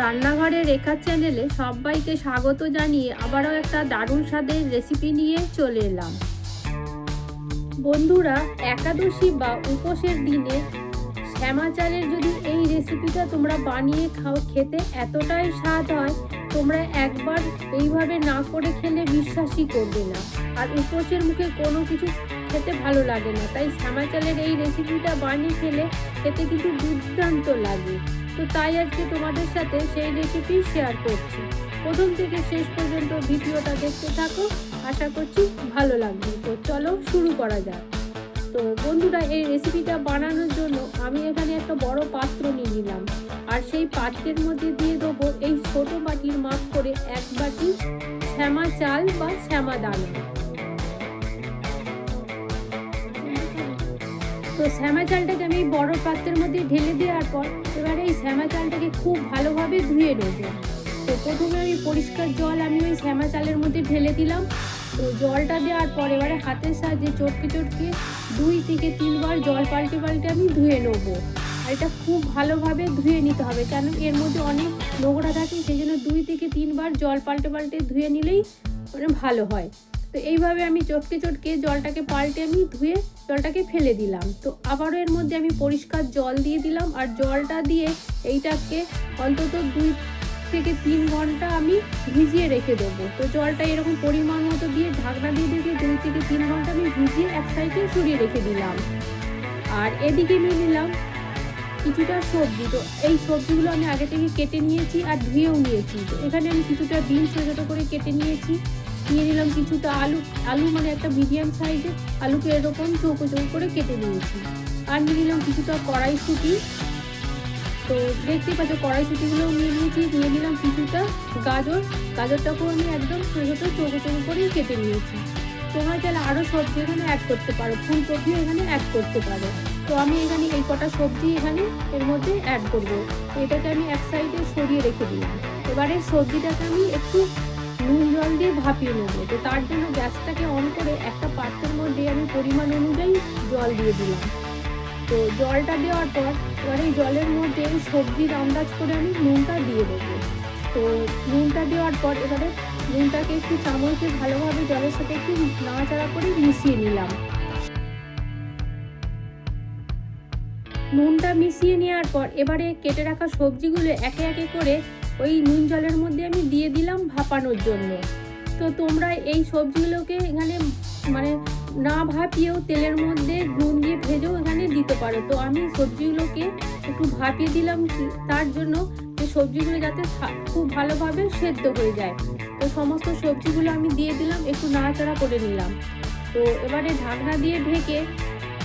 রান্নাঘরে রেখার চ্যানেলে সবাইকে স্বাগত জানিয়ে আবারও একটা দারুণ স্বাদের রেসিপি নিয়ে চলে এলাম। বন্ধুরা, একাদশী বা উপোসের দিনে শ্যামা চালের যদি এই রেসিপিটা তোমরা বানিয়ে খাও, খেতে এতটাই স্বাদ হয়, তোমরা একবার এইভাবে না করে খেলে বিশ্বাসই করবে না। আর উপোসের মুখে কোনো কিছু খেতে ভালো লাগে না। তাই শ্যামা চালের এই রেসিপিটা বানিয়ে খেলে খেতে কিন্তু দুর্দান্ত লাগে। তো তাই আজকে তোমাদের সাথে সেই রেসিপি শেয়ার করছি। প্রথম থেকে শেষ পর্যন্ত ভিডিওটা দেখতে থাকো, আশা করছি ভালো লাগবে। তো চলো শুরু করা যাক। তো বন্ধুরা, এই রেসিপিটা বানানোর জন্য আমি এখানে একটা বড় পাত্র নিয়ে নিলাম। আর সেই পাত্রের মধ্যে দিয়ে দেবো এই ছোট বাটির মাপ করে এক বাটি শ্যামা চাল বা শ্যামা দানা। তো শ্যামা চালটাকে আমি বড় পাত্রের মধ্যে ঢেলে দেওয়ার পর এবারে এই শ্যামা চালটাকে খুব ভালোভাবে ধুয়ে নেব। তো প্রথমে আমি পরিষ্কার জল আমি ওই শ্যামা চালের মধ্যে ঢেলে দিলাম। তো জলটা দেওয়ার পর এবারে হাতের সাহায্যে চটকে চটকে দুই থেকে তিনবার জল পাল্টে পাল্টে আমি ধুয়ে নেব। আর এটা খুব ভালোভাবে ধুয়ে নিতে হবে কেন এর মধ্যে অনেক নোংরা থাকে, সেই জন্য দুই থেকে তিনবার জল পাল্টে পাল্টে ধুয়ে নিলেই মানে ভালো হয়। তো এইভাবে আমি চটকে চটকে জলটাকে পাল্টে আমি ধুয়ে জলটাকে ফেলে দিলাম। তো আবারও এর মধ্যে আমি পরিষ্কার জল দিয়ে দিলাম আর জলটা দিয়ে এইটাকে অন্তত দুই থেকে তিন ঘণ্টা আমি ভিজিয়ে রেখে দেবো। তো জলটা এরকম পরিমাণ মতো দিয়ে ঢাকনা দিয়ে দিয়ে দুই থেকে তিন ঘণ্টা আমি ভিজিয়ে এক সাইডে সরিয়ে রেখে দিলাম। আর এদিকে নিয়ে নিলাম কিছুটা সবজি। তো এই সবজিগুলো আমি আগে থেকে কেটে নিয়েছি আর ধুয়েও নিয়েছি। তো এখানে আমি কিছুটা বিন ছোটো ছোটো করে কেটে নিয়েছি। নিয়ে নিলাম কিছুটা আলু। আলু মানে একটা মিডিয়াম সাইজের আলুকে এরকম চৌকো চৌকো করে কেটে নিয়েছি। আর নিয়ে নিলাম কিছুটা কড়াইশুঁটি। তো দেখতে পাচ্ছ কড়াইশুঁটিগুলো নিয়ে নিয়েছি, নিয়ে নিলাম কিছুটা গাজর। গাজরটাকেও আমি একদম ছোটো ছোটো চৌকো চৌকো করেই কেটে নিয়েছি। তোমরা চাইলে আরও সবজি এখানে অ্যাড করতে পারো ফুলকপিও এখানে অ্যাড করতে পারো। তো আমি এখানে এই কটা সবজি এখানে এর মধ্যে অ্যাড করব। এটাকে আমি এক সাইডে সরিয়ে রেখে দিলাম। এবারে সবজিটাকে আমি একটু নুন জল দিয়ে ভাপিয়ে নেব। তো তার জন্য গ্যাসটাকে অন করে একটা পাত্রের মধ্যে আমি পরিমাণ অনুযায়ী জল দিয়ে দিলাম। তো জলটা দেওয়ার পর এবার এই জলের মধ্যে সবজির আন্দাজ করে আমি নুনটা দিয়ে দেবো। তো নুনটা দেওয়ার পর এবারে নুনটাকে একটু চামচে ভালোভাবে জলের সাথে একটু নাড়াচাড়া করে মিশিয়ে নিলাম। নুনটা মিশিয়ে নেওয়ার পর এবারে কেটে রাখা সবজিগুলো একে একে করে ওই নুন জলের মধ্যে আমি দিয়ে দিলাম ভাপানোর জন্য। তো তোমরা এই সবজিগুলোকে এখানে মানে না ভাপিয়েও তেলের মধ্যে নুন দিয়ে ভেজেও এখানে দিতে পারো। তো আমি সবজিগুলোকে একটু ভাপিয়ে দিলাম তার জন্য যে সবজিগুলো যাতে খুব ভালোভাবে সেদ্ধ হয়ে যায়। তো সমস্ত সবজিগুলো আমি দিয়ে দিলাম, একটু নাড়াচাড়া করে নিলাম। তো এবারে ঢাকনা দিয়ে ঢেকে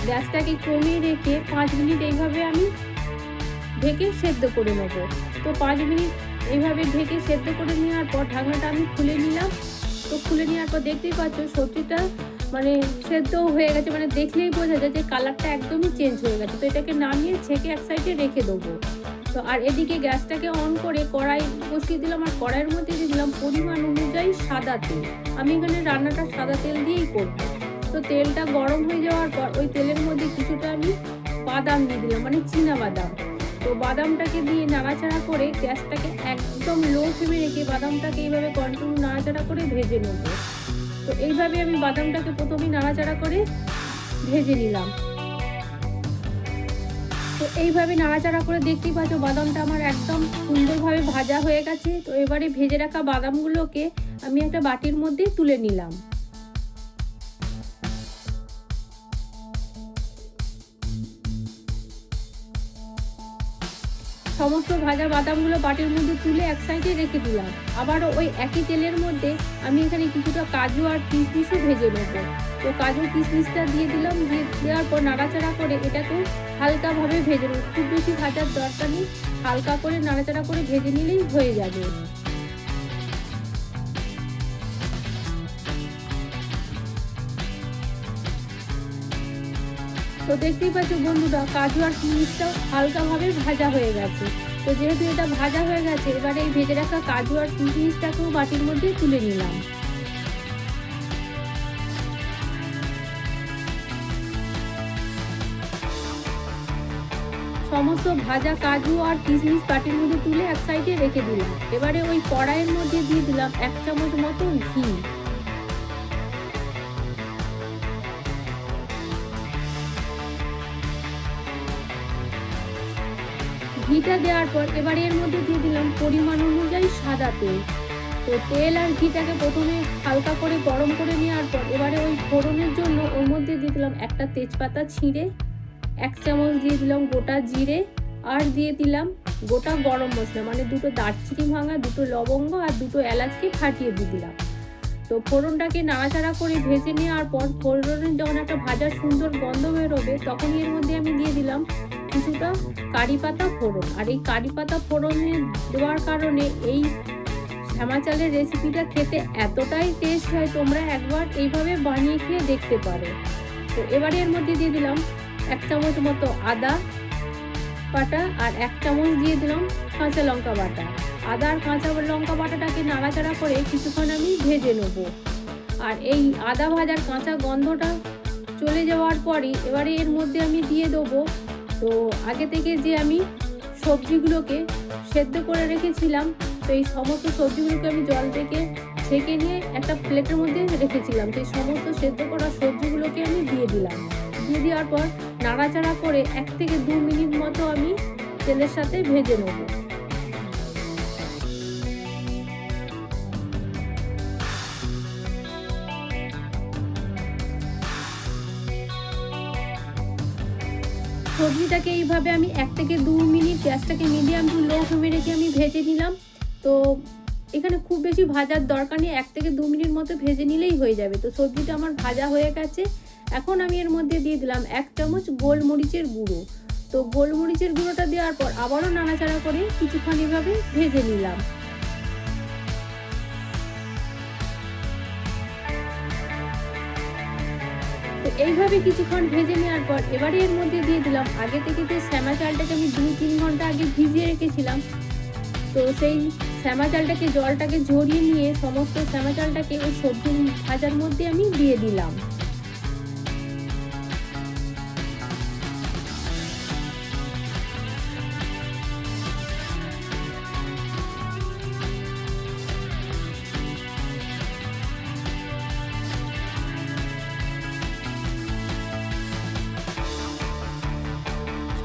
গ্যাসটাকে কমিয়ে রেখে পাঁচ মিনিট এইভাবে আমি ঢেকে সেদ্ধ করে নেব। তো পাঁচ মিনিট এইভাবে ঢেকে সেদ্ধ করে নেওয়ার পর ঢাকনাটা আমি খুলে নিলাম। তো খুলে নেওয়ার পর দেখতেই পাচ্ছ সবজিটা মানে সেদ্ধ হয়ে গেছে। মানে দেখলেই বোঝা যায় যে কালারটা একদমই চেঞ্জ হয়ে গেছে। তো এটাকে নামিয়ে ছেঁকে এক সাইডে রেখে দেবো। তো আর এদিকে গ্যাসটাকে অন করে কড়াই বসিয়ে দিলাম। আর কড়াইয়ের মধ্যে দিয়ে দিলাম পরিমাণ অনুযায়ী সাদা তেল। আমি এখানে রান্নাটা সাদা তেল দিয়েই করব। তো তেলটা গরম হয়ে যাওয়ার পর ওই তেলের মধ্যে কিছুটা আমি বাদাম দিয়ে দিলাম। মানে চীনা বাদাম। তো বাদামটাকে দিয়ে নাড়াচাড়া করে গ্যাসটাকে একদম লো ফ্লেমে রেখে বাদামটাকে এইভাবে কন্টিনিউ নাড়াচাড়া করে ভেজে নেব। তো এইভাবে আমি বাদামটাকে প্রথমেই নাড়াচাড়া করে ভেজে নিলাম। তো এইভাবে নাড়াচাড়া করে দেখতেই পাচ্ছ বাদামটা আমার একদম সুন্দরভাবে ভাজা হয়ে গেছে। তো এবারে ভেজে রাখা বাদামগুলোকে আমি একটা বাটির মধ্যে তুলে নিলাম। সমস্ত ভাজা বাদামগুলো বাটির মধ্যে তুলে এক সাইডে রেখে দিলাম। আবারও ওই একই তেলের মধ্যে আমি এখানে কিছুটা কাজু আর কিশমিশও ভেজে নেব। তো কাজু কিশমিশটা দিয়ে দিলাম, দিয়ে দেওয়ার পর নাড়াচাড়া করে এটাকে হালকাভাবে ভেজে নেব। খুব বেশি ভাজার দরকার নেই, হালকা করে নাড়াচাড়া করে ভেজে নিলেই হয়ে যাবে। তো দেখতেই পাচ্ছ বন্ধুরা, কাজু আর কিশমিশটাও হালকাভাবে ভাজা হয়ে গেছে। তো যেহেতু এটা ভাজা হয়ে গেছে, এবারে এই ভেজে রাখা কাজু আর কিশমিশটাকেও বাটির মধ্যে তুলে নিলাম। সমস্ত ভাজা কাজু আর কিশমিশ বাটির মধ্যে তুলে এক সাইডে রেখে দিলাম। এবারে ওই কড়াইয়ের মধ্যে দিয়ে দিলাম এক চামচ মতো ঘি। ঘিটা দেওয়ার পর এবারে এর মধ্যে দিয়ে দিলাম পরিমাণ অনুযায়ী সাদা তেল। তো তেল আর ঘিটাকে প্রথমে হালকা করে গরম করে নেওয়ার পর এবারে ওই ফোড়নের জন্য ওর মধ্যে দিয়ে দিলাম একটা তেজপাতা ছিঁড়ে, এক চামচ দিয়ে দিলাম গোটা জিরে আর দিয়ে দিলাম গোটা গরম মশলা মানে দুটো দারচিনি ভাঙা, দুটো লবঙ্গ আর দুটো এলাচকে ফাটিয়ে দিয়ে দিলাম। তো ফোড়নটাকে নাড়াচাড়া করে ভেজে নেওয়ার পর ফোড়নের যখন একটা ভাজার সুন্দর গন্ধ বেরোবে, তখনই এর মধ্যে আমি দিয়ে দিলাম কিছুটা কারি পাতা ফোড়ন। আর এই কারি পাতা ফোড়নে দেওয়ার কারণে এই শ্যামা চালের রেসিপিটা খেতে এতটাই টেস্ট হয়, তোমরা একবার এইভাবে বানিয়ে খেয়ে দেখতে পারো। তো এবারে এর মধ্যে দিয়ে দিলাম এক চামচ মতো আদা বাটা আর এক চামচ দিয়ে দিলাম কাঁচা লঙ্কা বাটা। আদা আর কাঁচা লঙ্কা বাটাটাকে নাড়াচাড়া করে কিছুক্ষণ আমি ভেজে নেব। আর এই আদা ভাজার কাঁচা গন্ধটা চলে যাওয়ার পরই এবারে এর মধ্যে আমি দিয়ে দেবো তো আগে থেকে যে আমি সবজিগুলোকে সেদ্ধ করে রেখেছিলাম, তো এই সমস্ত সবজিগুলোকে আমি জল থেকে ছেঁকে নিয়ে একটা প্লেটের মধ্যে রেখেছিলাম। সেই সমস্ত সেদ্ধ করা সবজিগুলোকে আমি দিয়ে দিলাম। দিয়ে দেওয়ার পর নাড়াচাড়া করে এক থেকে দু মিনিট মতো আমি তেলের সাথে ভেজে নেব। সবজিটাকে এইভাবে আমি এক থেকে দু মিনিট গ্যাসটাকে মিডিয়াম টু লো ফ্লেমে রেখে আমি ভেজে নিলাম। তো এখানে খুব বেশি ভাজার দরকার নেই, এক থেকে দু মিনিট মতো ভেজে নিলেই হয়ে যাবে। তো সবজিটা আমার ভাজা হয়ে গেছে। এখন আমি এর মধ্যে দিয়ে দিলাম এক চামচ গোলমরিচের গুঁড়ো। তো গোলমরিচের গুঁড়োটা দেওয়ার পর আবারও নাড়াচাড়া করে কিছুক্ষণ এভাবে ভেজে নিলাম। এইভাবে কিছুক্ষণ ভেজে নেওয়ার পর এবারে এর মধ্যে দিয়ে দিলাম। আগে থেকে যে শ্যামা চালটাকে আমি দু তিন ঘণ্টা আগে ভিজিয়ে রেখেছিলাম। তো সেই শ্যামা চালটাকে, জলটাকে ঝরিয়ে নিয়ে সমস্ত শ্যামা চালটাকে ওই সবজি ভাজার মধ্যে আমি দিয়ে দিলাম।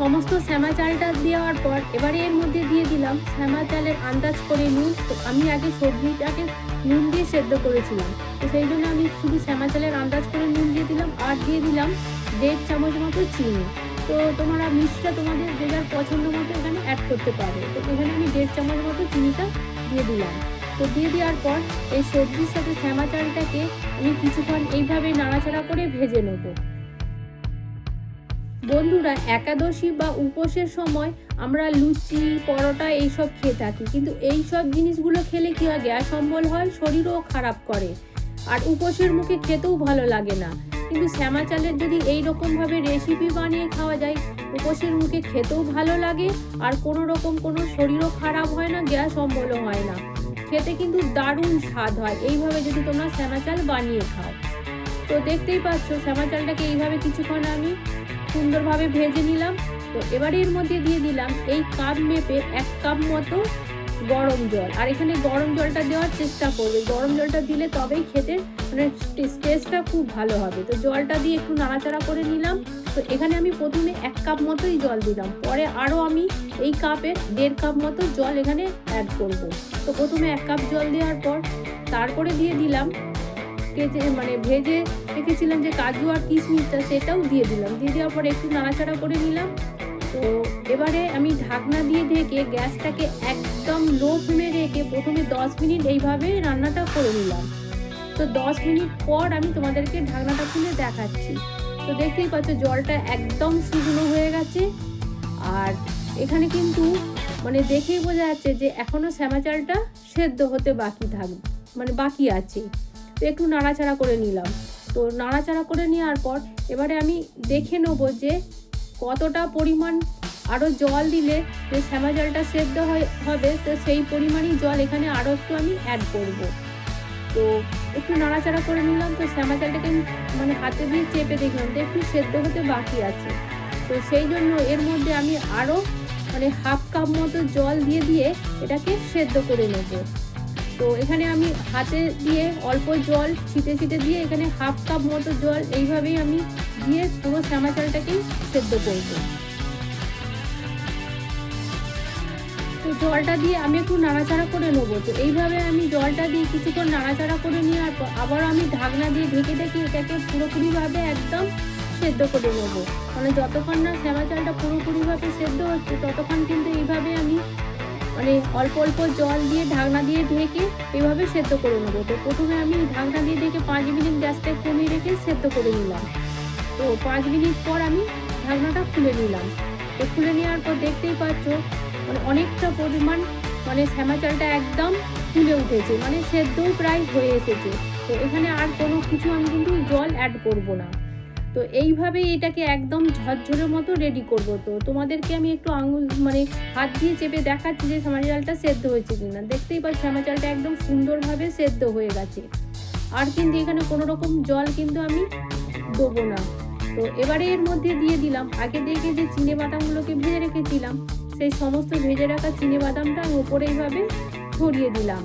সমস্ত শ্যামা চালটা দেওয়ার পর এবারে এর মধ্যে দিয়ে দিলাম শ্যামা চালের আন্দাজ করে নুন। তো আমি আগে সবজিটাকে নুন দিয়ে সেদ্ধ করেছিলাম। তো সেই জন্য আমি শুধু শ্যামা চালের আন্দাজ করে নুন দিয়ে দিলাম আর দিয়ে দিলাম দেড় চামচ মতো চিনি। তো তোমরা মিষ্টিটা তোমাদের যে যার পছন্দ মতো এখানে অ্যাড করতে পারবে তো এখানে আমি দেড় চামচ মতো চিনিটা দিয়ে দিলাম। তো দিয়ে দেওয়ার পর এই সবজির সাথে শ্যামা চালটাকে আমি কিছুক্ষণ এইভাবে নাড়াচাড়া করে ভেজে নেব। বন্ধুরা, একাদশী বা উপোসের সময় আমরা লুচি, পরোটা এইসব খেয়ে থাকি। কিন্তু এই সব জিনিসগুলো খেলে কি হয়? গ্যাস অম্বল হয়, শরীরও খারাপ করে। আর উপোসের মুখে খেতেও ভালো লাগে না। কিন্তু শ্যামা চালের যদি এই রকমভাবে রেসিপি বানিয়ে খাওয়া যায়, উপোসের মুখে খেতেও ভালো লাগে আর কোনো রকম কোনো শরীরও খারাপ হয় না, গ্যাস অম্বলও হয় না। খেতে কিন্তু দারুণ স্বাদ হয়। এইভাবে যদি তোমরা শ্যামা চাল বানিয়ে খাও। তো দেখতেই পাচ্ছ শ্যামা চালটাকে এইভাবে কিছুক্ষণ আমি সুন্দরভাবে ভেজে নিলাম। তো এবারে এর মধ্যে দিয়ে দিলাম এই কাপ মেপে এক কাপ মতো গরম জল। আর এখানে গরম জলটা দেওয়ার চেষ্টা করবে। গরম জলটা দিলে তবেই খেতে মানে টেস্টটা খুব ভালো হবে। তো জলটা দিয়ে একটু নাড়াচাড়া করে নিলাম। তো এখানে আমি প্রথমে এক কাপ মতোই জল দিলাম। পরে আরও আমি এই কাপে দেড় কাপ মতো জল এখানে অ্যাড করব। তো প্রথমে এক কাপ জল দেওয়ার পর তারপরে দিয়ে দিলাম কেটে মানে ভেজে রেখেছিলাম যে কাজু আর কিশমিশটা, সেটাও দিয়ে দিলাম। দিয়ে দেওয়ার পর একটু নাড়াচাড়া করে নিলাম। তো এবারে আমি ঢাকনা দিয়ে ঢেকে গ্যাসটাকে একদম লো ফ্লেমে রেখে প্রথমে দশ মিনিট এইভাবে রান্নাটা করে নিলাম। তো দশ মিনিট পর আমি তোমাদেরকে ঢাকনাটা খুলে দেখাচ্ছি। তো দেখতেই পাচ্ছ, জলটা একদম শুকনো হয়ে গেছে। আর এখানে কিন্তু মানে দেখেই বোঝা যাচ্ছে যে এখনও শ্যামা চালটা সেদ্ধ হতে বাকি থাকবে মানে বাকি আছে। তো একটু নাড়াচাড়া করে নিলাম। তো নাড়াচাড়া করে নেওয়ার পর এবারে আমি দেখে নেব যে কতটা পরিমাণ আরও জল দিলে যে শ্যামা জলটা সেদ্ধ হবে, তো সেই পরিমাণই জল এখানে আরও একটু আমি অ্যাড করব। তো একটু নাড়াচাড়া করে নিলাম, তো শ্যামা জলটাকে মানে হাতে দিয়ে চেপে দেখলাম তো একটু সেদ্ধ হতে বাকি আছে। তো সেই জন্য এর মধ্যে আমি আরও মানে হাফ কাপ মতো জল দিয়ে দিয়ে এটাকে সেদ্ধ করে নেব। তো এখানে আমি হাতে দিয়ে অল্প জল ছিটে ছিটে দিয়ে এখানে হাফ কাপ মতো জল এইভাবেই আমি দিয়ে পুরো শ্যামা চালটাকেই সেদ্ধ করব। তো জলটা দিয়ে আমি একটু নাড়াচাড়া করে নেব। তো এইভাবে আমি জলটা দিয়ে কিছুক্ষণ নাড়াচাড়া করে নেওয়ার পর আবার আমি ঢাকনা দিয়ে ঢেকে ঢেকে এটাকে পুরোপুরিভাবে একদম সেদ্ধ করে নেব। মানে যতক্ষণ না শ্যামা চালটা পুরোপুরিভাবে সেদ্ধ হচ্ছে ততক্ষণ কিন্তু এইভাবে আমি মানে অল্প অল্প জল দিয়ে ঢাকনা দিয়ে ঢেকে এভাবে সেদ্ধ করে নেব। তো প্রথমে আমি ঢাকনা দিয়ে ঢেকে পাঁচ মিনিট গ্যাসটা কমিয়ে রেখে সেদ্ধ করে নিলাম। তো পাঁচ মিনিট পর আমি ঢাকনাটা খুলে নিলাম। তো খুলে নেওয়ার পর দেখতেই পাচ্ছ মানে অনেকটা পরিমাণ মানে শ্যামা চালটা একদম ফুলে উঠেছে মানে সেদ্ধও প্রায় হয়ে এসেছে। তো এখানে আর কোনো কিছু আমি কিন্তু জল অ্যাড করব না। তো এইভাবেই এটাকে একদম ঝরঝরের মতো রেডি করব তো। তোমাদেরকে আমি একটু আঙুল মানে হাত দিয়ে চেপে দেখাচ্ছি যে শ্যামা চালটা সেদ্ধ হয়েছে কিনা। দেখতেই পাচ্ছি শ্যামা চালটা একদম সুন্দরভাবে সেদ্ধ হয়ে গেছে। আর কিন্তু এখানে কোনো রকম জল কিন্তু আমি দেবো না। তো এবারে এর মধ্যে দিয়ে দিলাম। আগে দেখে যে চিনে বাদামগুলোকে ভেজে রেখেছিলাম, সেই সমস্ত ভেজে রাখা চিনে বাদামটা ওপরে এইভাবে ছড়িয়ে দিলাম।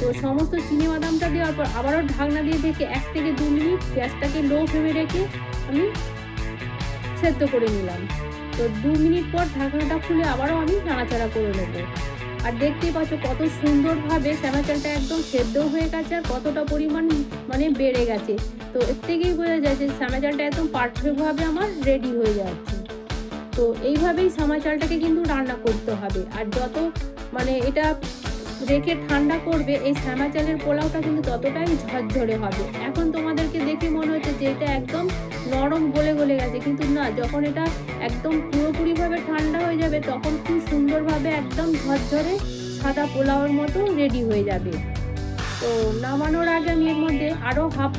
তো সমস্ত চিনে বাদামটা দেওয়ার পর আবারও ঢাকনা দিয়ে দেখে এক থেকে দু মিনিট গ্যাসটাকে লো ফ্লেমে রেখে আমি সেদ্ধ করে নিলাম। তো দু মিনিট পর ঢাকনাটা খুলে আবারও আমি নাড়াচাড়া করে নেব। আর দেখতেই পাচ্ছ কত সুন্দরভাবে শ্যামা চালটা একদম সেদ্ধ হয়ে গেছে আর কতটা পরিমাণ মানে বেড়ে গেছে। তো এর থেকেই বোঝা যায় যে শ্যামা চালটা একদম পারফেক্টভাবে আমার রেডি হয়ে যাচ্ছে। তো এইভাবেই শ্যামা চালটাকে কিন্তু রান্না করতে হবে। আর যত মানে এটা রেখে ঠান্ডা করবে, এই শ্যামা চালের পোলাওটা কিন্তু ততটাই ঝরঝরে হবে। এখন তোমাদেরকে দেখে মনে হচ্ছে যে এটা একদম নরম গলে গলে গেছে। কিন্তু না, যখন এটা একদম পুরোপুরিভাবে ঠান্ডা হয়ে যাবে, তখন খুব সুন্দরভাবে একদম ঝরঝরে সাদা পোলাওয়ের মতো রেডি হয়ে যাবে। তো নামানোর আগে আমি এর মধ্যে আরও হাফ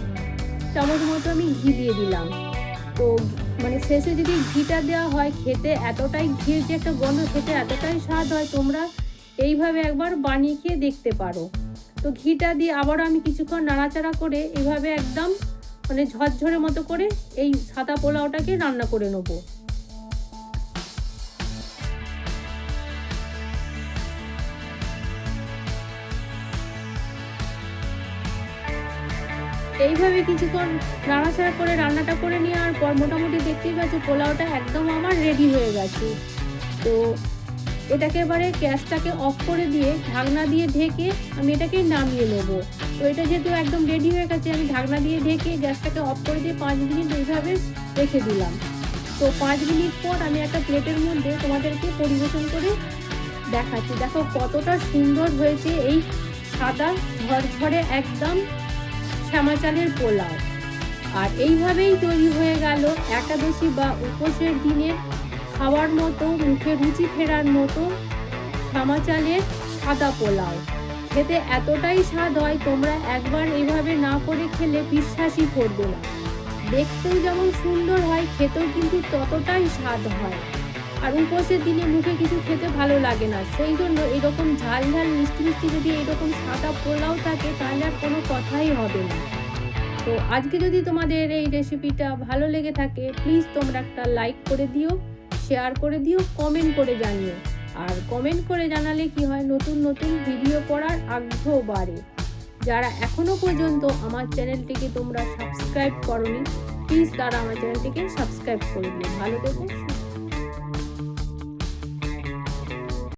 চামচ মতো আমি ঘি দিয়ে দিলাম। তো মানে শেষে যদি ঘিটা দেওয়া হয়, খেতে এতটাই ঘির যে একটা গন্ধ, খেতে এতটাই স্বাদ হয়, তোমরা এইভাবে একবার বানিয়ে খেয়ে দেখতে পারো। তো ঘিটা দিয়ে আবারও আমি কিছুক্ষণ নাড়াচাড়া করে এইভাবে একদম মানে ঝরঝরে মতো করে এই সাদা পোলাওটাকে রান্না করে নেব। এইভাবে কিছুক্ষণ নাড়াচাড়া করে রান্নাটা করে নেওয়ার পর মোটামুটি দেখতেই পাচ্ছি পোলাওটা একদম আমার রেডি হয়ে গেছে। তো এটাকে এবারে গ্যাসটাকে অফ করে দিয়ে ঢাকনা দিয়ে ঢেকে আমি এটাকে নামিয়ে নেব। তো এটা যেহেতু একদম রেডি হয়ে গেছে, আমি ঢাকনা দিয়ে ঢেকে গ্যাসটাকে অফ করে দিয়ে পাঁচ মিনিট এইভাবে রেখে দিলাম। তো পাঁচ মিনিট পর আমি একটা প্লেটের মধ্যে তোমাদেরকে পরিবেশন করে দেখাচ্ছি। দেখো কতটা সুন্দর হয়েছে এই সাদা ঝরঝরে একদম শ্যামা চালের পোলাও। আর এইভাবেই তৈরি হয়ে গেল একাদশী বা উপোসের দিনের খাওয়ার মতো, মুখে রুচি ফেরার মতো শ্যামা চালের সাদা পোলাও। খেতে এতটাই স্বাদ হয়, তোমরা একবার এভাবে না করে খেলে বিশ্বাসই করবে না। দেখতেও যেমন সুন্দর হয়, খেতেও কিন্তু ততটাই স্বাদ হয়। আর উপোসের দিনে মুখে কিছু খেতে ভালো লাগে না। সেই জন্য এরকম ঝাল ঝাল, মিষ্টি মিষ্টি যদি এরকম সাদা পোলাও থাকে, তাহলে আর কোনো কথাই হবে না। তো আজকে যদি তোমাদের এই রেসিপিটা ভালো লেগে থাকে প্লিজ তোমরা একটা লাইক করে দিও। শেয়ার করে দিও কমেন্ট করে জানিও। আর কমেন্ট করে জানালে কি হয়, নতুন নতুন ভিডিও করার আগ্রহ বাড়ে। যারা এখনও পর্যন্ত আমার চ্যানেলটিকে তোমরা সাবস্ক্রাইব করনি প্লিজ তারা আমার চ্যানেলটিকে সাবস্ক্রাইব করে দিও। ভালো থেকো।